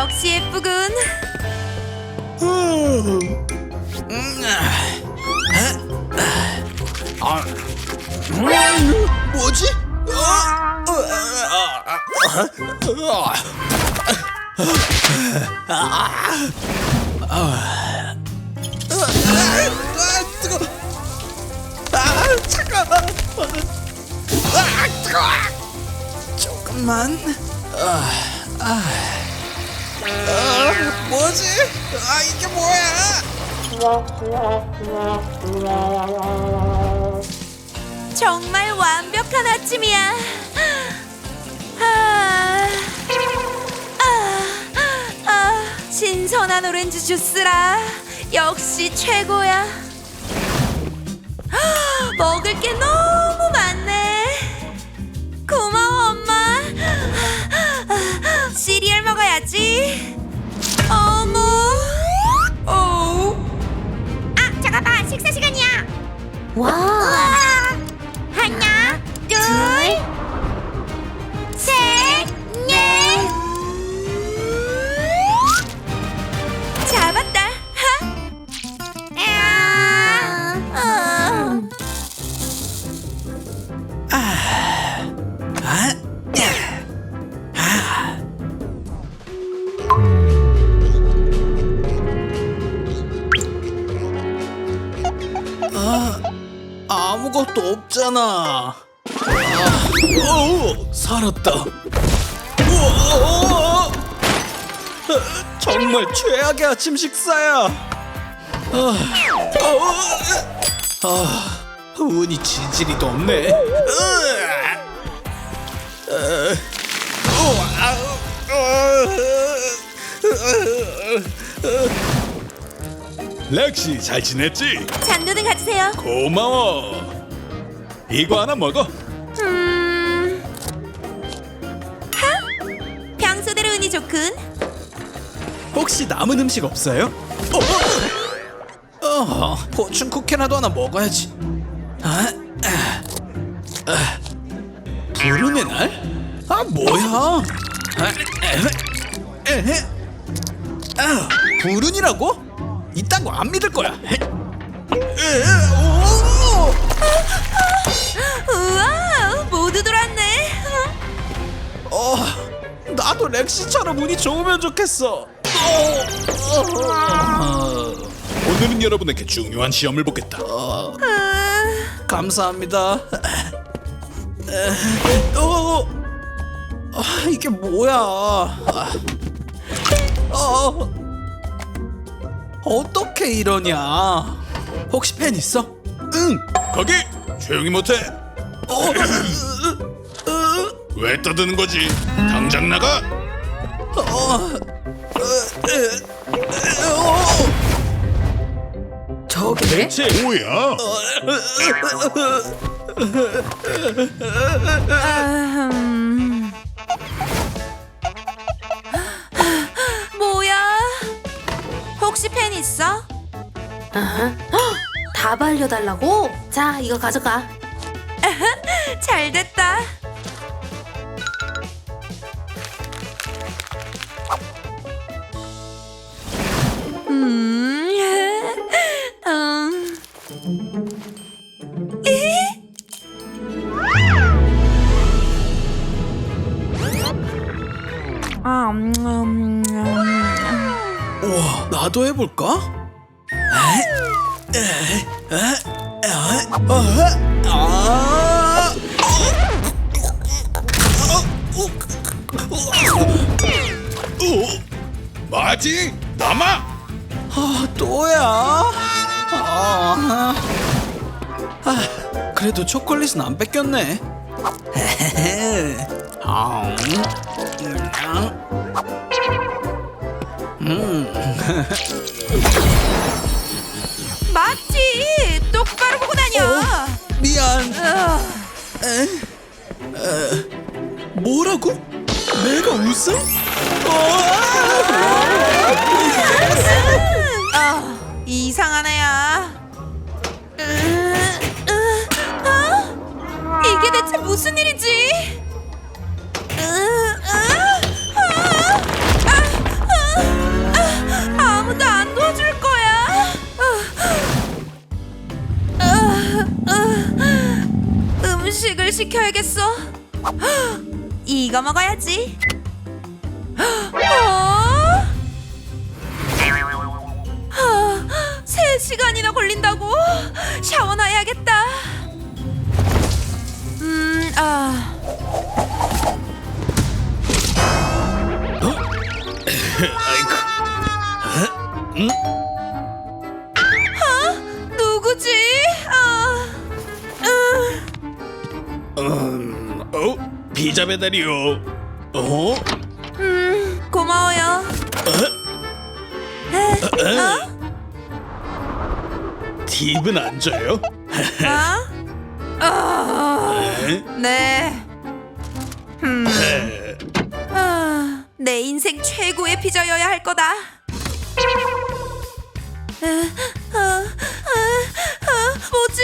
역시 예쁘군. 뭐지? 어? 아, 뜨거. 아, 차가워. 아, 뜨거. 조금만. 아, 아. 아, 뭐지? 아, 이게 뭐야? 정말 완벽한 아침이야. 아, 아, 아, 신선한 오렌지 주스라. 역시 최고야. 아, 먹을 게 너무 먹어야지. 어머. 어. 아, 잠깐만. 식사 시간이야. 와, 우와, 아, 정말 최악의 아침 식사야. 아, 어, 아, 운이 지지리도 없네. 렉시 잘 지냈지? 잔도는 가지세요. 고마워. 이거 하나 먹어. 좋군. 혹시 남은 음식 없어요? 어, 어, 포춘 쿠키라도 하나 먹어야지. 아, 아, 아. 부름의 날? 아 뭐야? 아, 에헤, 에헤. 아, 불운이라고? 이딴 거 안 믿을 거야. 에, 오! 우와, 모두 돌았네. 어, 나도 렉시처럼 운이 좋으면 좋겠어. 어, 오늘은 여러분에게 중요한 시험을 보겠다. 아, 감사합니다. 어, 아, 이게 뭐야? 아, 어, 어떻게 이러냐? 혹시 펜 있어? 응. 거기 조용히 못해. 어, 왜 떠드는 거지? 당장 나가. 저게 대체 뭐야? 음. 뭐야? 혹시 펜 있어? 아하. 헉, 다 발려달라고? 자, 이거 가져가. 잘 됐다. 음, 음. 아, 음, 음, 음. 우와, 나도 해볼까? 에? 에? 어? 아! 또야? 아, 아, 그래도 초콜릿은 안 뺏겼네. 아, 음, 맞지? 똑바로 보고 다녀. 미안. 어. 뭐라고? 내가 웃어? 무슨 일이지? 아무도 안 도와줄 거야. 음식을 시켜야겠어. 이거 먹어야지. 어? 세 시간이나 걸린다고? 샤워나 해야겠다. 음, 아. 아이고. 누구지? 아, 음, 음, 어? 피자 배달이요. 어? 음, 고마워요. 에, 어? 팁은 안 줘요? 어? 아, 에? 네. 음, 에, 아, 내 인생 최고의 피자여야 할 거다. 에, 아, 아, 아, 뭐지?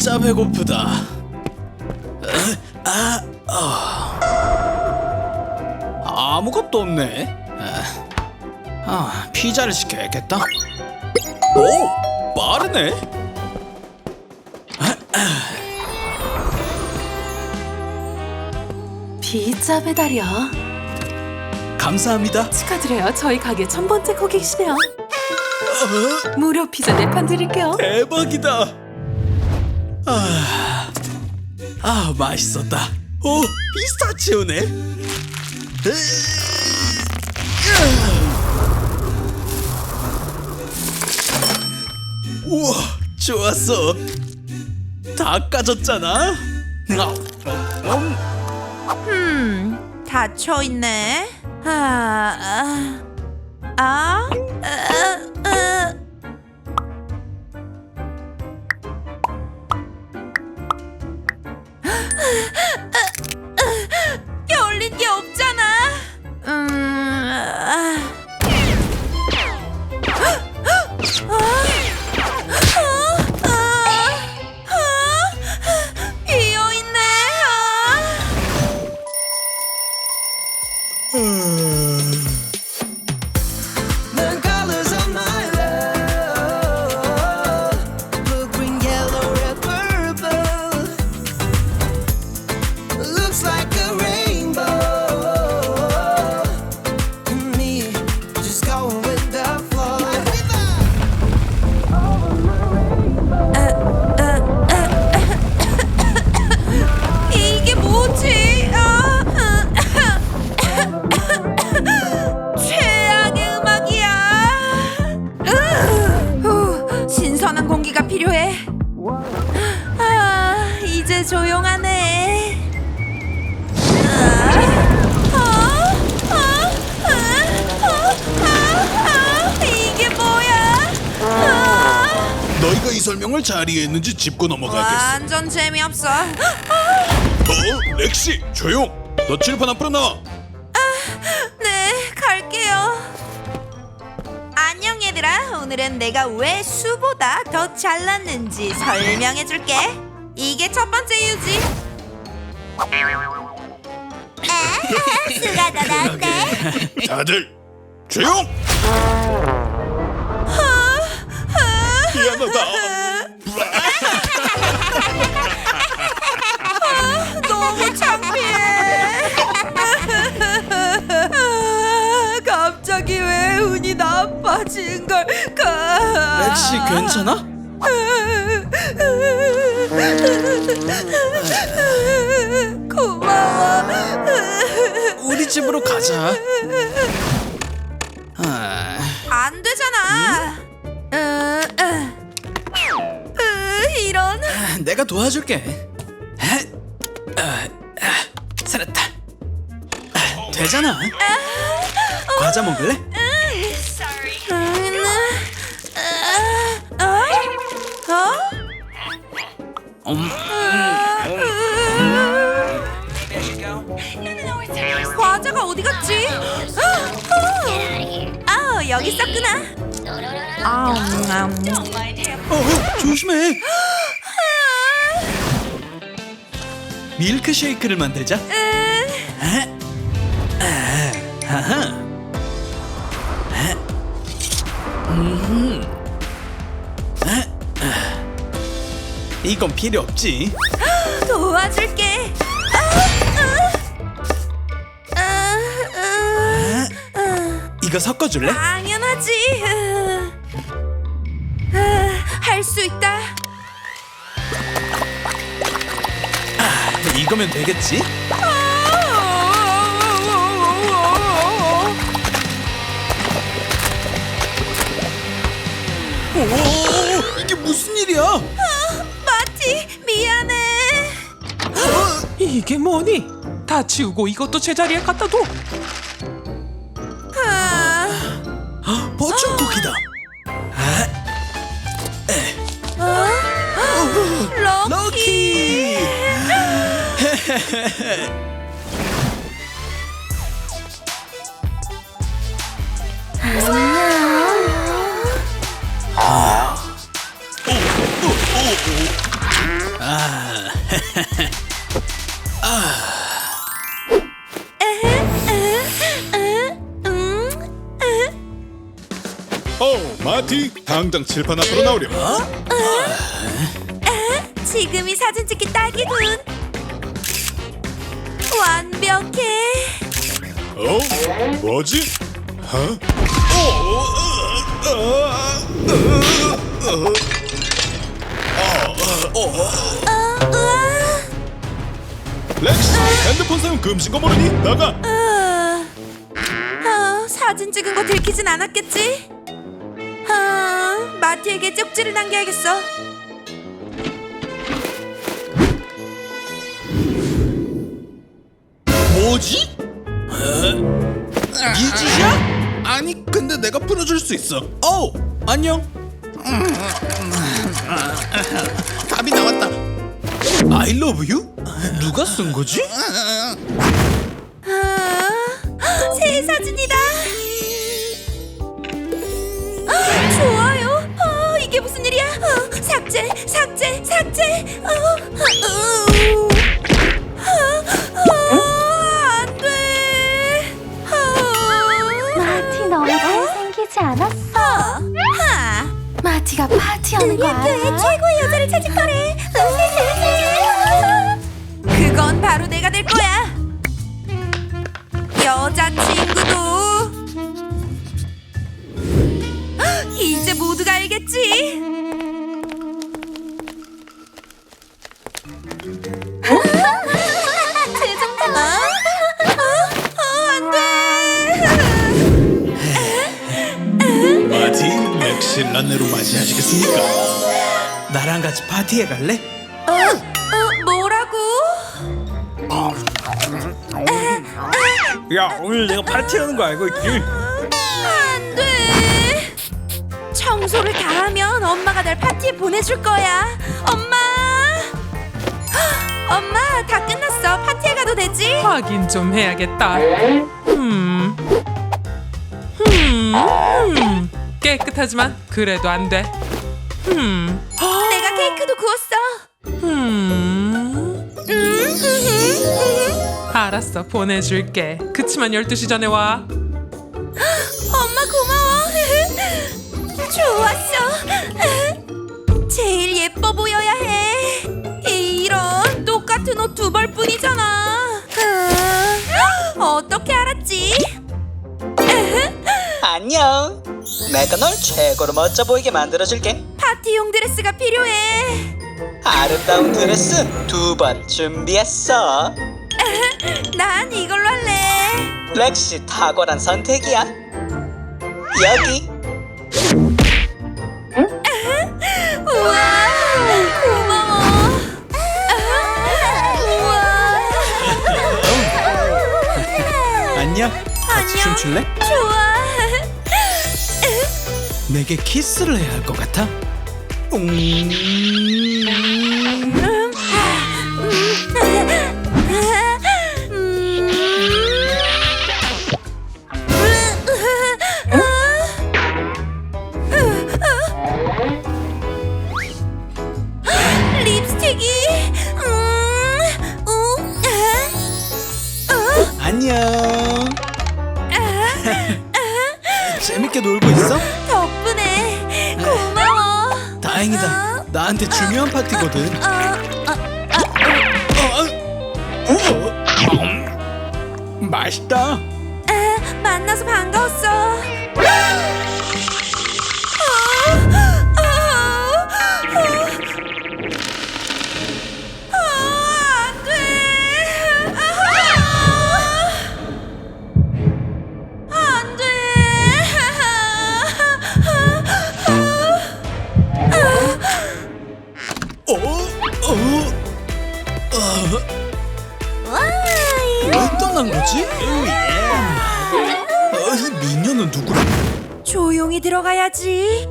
진짜 배고프다. 어? 아, 아. 아무것도 없네. 아, 아, 피자를 시켜야겠다. 오, 빠르네. 피자 배달이요. 감사합니다. 축하드려요. 저희 가게 천 번째 고객이시네요. 무료 피자 네 판 드릴게요. 대박이다. 아, 아 맛있었다. 오, 피스타치오네. 우와, 좋았어. 다 까졌잖아. 아, 음, 음, 닫혀 있네. 아, 아, 아, 아, 아. Hmm. 아, 이제 조용하네. 아, 어? 어? 아, 어? 아, 아, 이게 뭐야? 아, 너희가 이 설명을 잘 이해했는지 짚고 넘어가겠어. 완전 재미없어. 어, 렉시, 조용. 너 칠판 앞으로 나와. 네, 갈게요. 안녕 얘들아. 오늘은 내가 왜 수보다 더 잘났는지 설명해 줄게. 이게 첫 번째 이유지. 수가 더 낫네. 다들 조용. 미안하다. 너무 창피해. 갑자기 왜 운이 나빠진 걸까? 렉시 괜찮아? 집으로 가자. 아, 안 되잖아. 으, 으. 으, 이런. 내가 도와줄게. 아, 아, 살았다. 아, 되잖아. 과자 먹을래? 음, 어? 어? 음, 과자가 어디 갔지? 아, 여기 있었구나. 아, 음, 아, 음. 어, 조심해. 만들자. 아, 아. 아, 음. 아, 아. 이건 필요 없지. 도와줄게. 아, 이거 섞어줄래? 당연하지. 할 수 있다. 이거면 되겠지? 오, 이게 무슨 일이야? 마티 미안해. 이게 뭐니? 다 치우고 이것도 제자리에 갖다 둬. 어, 마티, 당장 칠판 앞으로 나오렴. 지금이 사진 찍기 딱이군. 완벽해. 어? 뭐지? 어? 으아, 렉시, 핸드폰 사용 금지인 거 모르니? 나가. 으아. 아, 사진 찍은 거 들키진 않았겠지? 아, 마티에게 쪽지를 남겨야겠어. 뭐지? 이 짓이야? 아니 근데 내가 풀어줄 수 있어. 어, 안녕. 답이 나왔다. I love you? 누가 쓴 거지? 아, 새 사진이다. 아, 좋아요. 어, 이게 무슨 일이야? 어, 삭제, 삭제, 삭제. 어, 어, 어, 않았어? 하. 마티가 파티하는 거 알아? 최고의 여자를 찾을 거래. 그건 바로 내가 될 거야. 여자친구 파티에 갈래? 어, 어, 뭐라고? 야, 오늘 내가 파티하는 거 알고 있지? 안 돼. 청소를 다 하면 엄마가 날 파티에 보내줄 거야. 엄마. 헉, 엄마, 다 끝났어. 파티에 가도 되지? 확인 좀 해야겠다. 음. 음. 음. 깨끗하지만 그래도 안 돼. 음. 구웠어. 음. 음, 알았어. 보내줄게. 그치만 12시 전에 와. 엄마 고마워. 좋았어. 제일 예뻐 보여야 해. 이런 똑같은 옷 두 벌뿐이잖아. 아, 어떻게 알았지? 안녕. 내가 널 최고로 멋져 보이게 만들어줄게. 파티용 드레스가 필요해. 아름다운 드레스 두 벌 준비했어. 난 이걸로 할래. 렉시 탁월한 선택이야. 여기 우와, 고마워. 우와, 안녕. 같이 안녕. 춤출래? 좋아. 내게 키스를 해야 할 것 같아. 음. 다 들어가야지.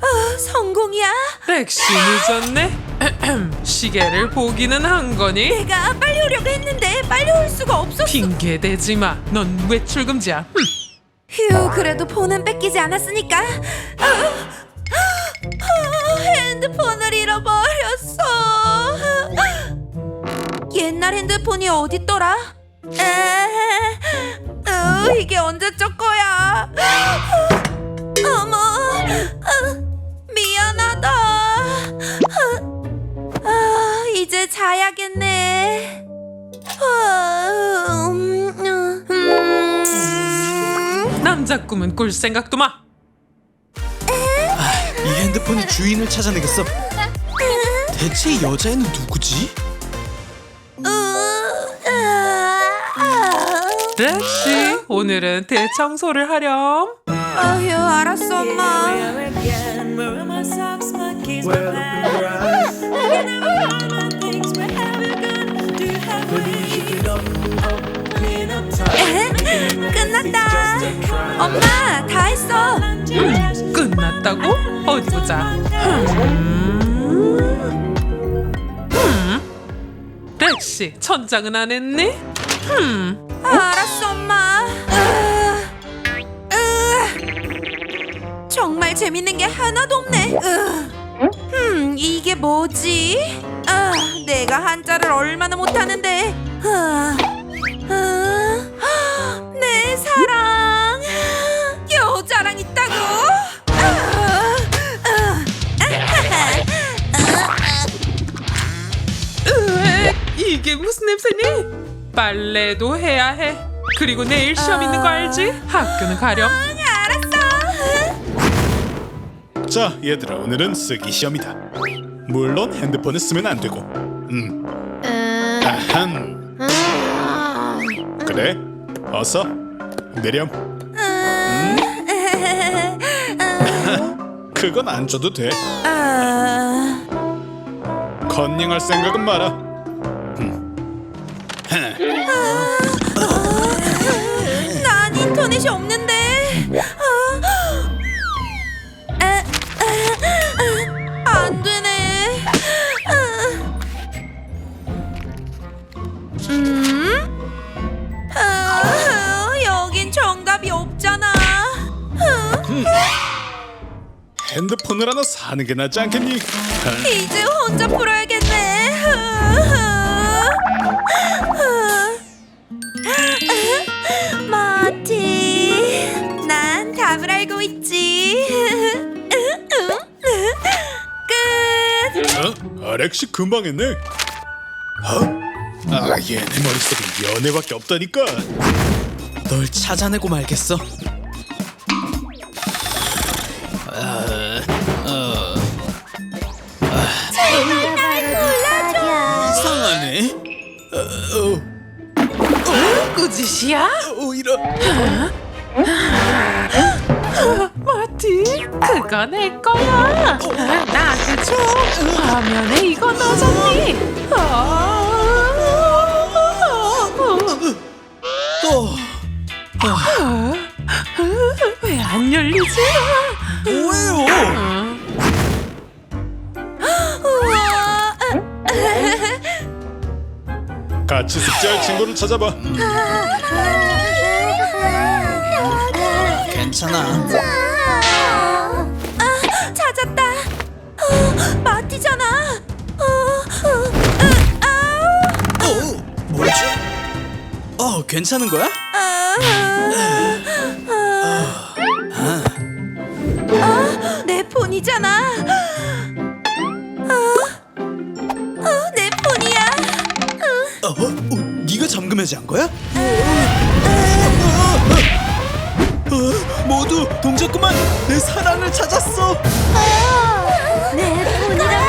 아, 성공이야. 렉시 늦었네. 시계를 보기는 한 거니? 내가 빨리 오려고 했는데 빨리 올 수가 없었어. 핑계 대지 마. 넌 외출 금지야. 흠. 휴, 그래도 폰은 뺏기지 않았으니까. 아, 아, 핸드폰을 잃어버렸 옛날 핸드폰이 어딨더라? 에, 어, 이게 언제적 거야? 어머, 아, 미안하다. 아, 이제 자야겠네. 아, 음, 음. 남자 꿈은 꿀 생각도 마. 이 핸드폰의 주인을 찾아내겠어. 대체 이 여자애는 누구지? 렉시 오늘은 대청소를 하렴. 아휴 알았어 엄마. 끝났다 엄마 다 했어 끝났다고? 어디 보자. 음. 음. 렉시 천장은 안 했니? 음. 아, 알았어 엄마. 으, 으. 정말 재밌는 게 하나도 없네. 으. 음 이게 뭐지? 아, 내가 한자를 얼마나 못하는데. 아, 아, 내 사랑. 여자랑 있다고. 아, 아, 으에, 이게 무슨 냄새니? 빨래도 해야 해. 그리고 내일 시험 있는 거 알지? 학교는 가렴. 알았어 자, 얘들아, 오늘은 쓰기 시험이다. 물론 핸드폰을 쓰면 안 되고. 음. 아한. 그래, 어서 내렴. 그건 안 줘도 돼. 아, 컨닝할 생각은 마라. 난 인터넷이 없는데. 아, 아, 아, 아, 안 되네. 아. 음? 아, 여긴 정답이 없잖아. 아, 핸드폰을 하나 사는 게 낫지 않겠니? 아, 이제 혼자 풀어야겠 어? 아렉시 금방 했네. 어? 아, 얘네 머릿속에 연애밖에 없다니까. 널 찾아내고 말겠어. 이상하네. 꾸짓이야? 어, 이런. 마티, 그거 내 거야. 나한테 줘. 화면에 이거 넣어줬니? 어, 왜안 열리지? 뭐예요? 우와. 같이 숙제할 친구를 찾아봐. 괜찮아. 아, 괜찮은 거야? 아, 아, 아, 내 폰이잖아. 아, 아, 내 폰이야. 어, 어, 네가 잠금해지 한 거야? 어, 모두 동작 그만 내 사랑을 찾았어. 내 폰이라